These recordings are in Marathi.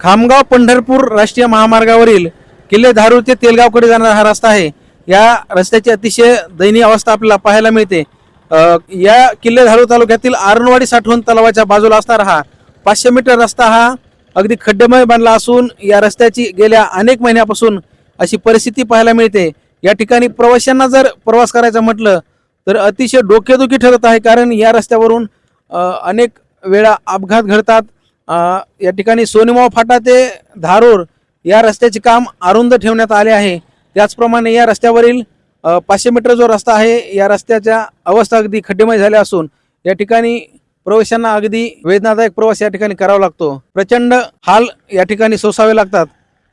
खामगाव पंढरपूर राष्ट्रीय महामार्गावरील किल्ले धारूर ते तेलगावकडे जाणारा हा रस्ता आहे. या रस्त्याची अतिशय दयनीय अवस्था आपल्याला पाहायला मिळते. या किल्ले धारूर तालुक्यातील आरणवाडी साठवण तलावाच्या बाजूला असणारा हा पाचशे मीटर रस्ता हा अगदी खड्डेमय बनला असून या रस्त्याची गेल्या अनेक महिन्यापासून अशी परिस्थिती पाहायला मिळते. या ठिकाणी प्रवाशांना जर प्रवास करायचा म्हटलं तर अतिशय डोकेदुखी ठरत आहे कारण या रस्त्यावरून अनेक वेळा अपघात घडतात. या ठिकाणी सोनेमाव फाटा ते धारूर या रस्त्याचे काम अरुंद ठेवण्यात आले आहे. त्याचप्रमाणे या रस्त्यावरील पाचशे मीटर जो रस्ता आहे या रस्त्याच्या अवस्था अगदी खड्डेमय झाल्या असून या ठिकाणी प्रवाशांना अगदी वेदनादायक प्रवास या ठिकाणी करावा लागतो. प्रचंड हाल या ठिकाणी सोसावे लागतात.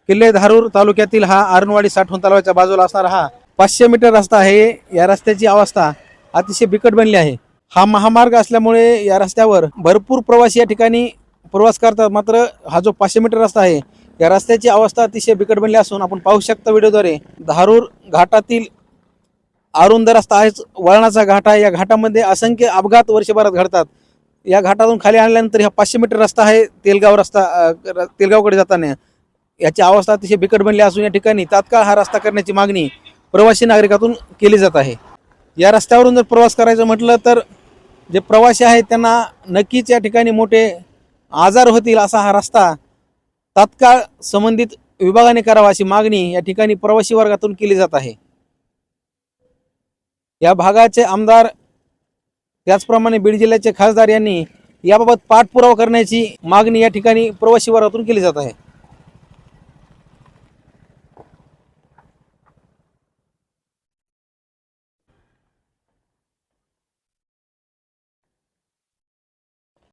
किल्ले धारूर तालुक्यातील हा आरणवाडी साठवण तलावाच्या बाजूला असणारा हा पाचशे मीटर रस्ता आहे. या रस्त्याची अवस्था अतिशय बिकट बनली आहे. हा महामार्ग असल्यामुळे या रस्त्यावर भरपूर प्रवासी या ठिकाणी प्रवास करतात मात्र हा जो पाचशे मीटर रस्ता आहे या रस्त्याची अवस्था अतिशय बिकट बनली असून आपण पाहू शकता व्हिडिओद्वारे धारूर घाटातील अरुंद रस्ता आहेच वळणाचा घाट आहे. या घाटामध्ये असंख्य अपघात वर्षभरात घडतात. या घाटातून खाली आणल्यानंतर हा पाचशे मीटर रस्ता आहे तेलगाव रस्ता तेलगावकडे जाताना. याची अवस्था अतिशय बिकट बनली असून या ठिकाणी तात्काळ हा रस्ता करण्याची मागणी प्रवासी नागरिकातून केली जात आहे. या रस्त्यावरून जर प्रवास करायचं म्हटलं तर जे प्रवासी आहेत त्यांना नक्कीच या ठिकाणी मोठे आजार होतील असा हा रस्ता तात्काळ संबंधित विभागाने करावा अशी मागणी या ठिकाणी प्रवासी वर्गातून केली जात आहे. या भागाचे आमदार त्याचप्रमाणे बीड जिल्ह्याचे खासदार यांनी याबाबत पाठपुरावा करण्याची मागणी या ठिकाणी प्रवासी वर्गातून केली जात आहे.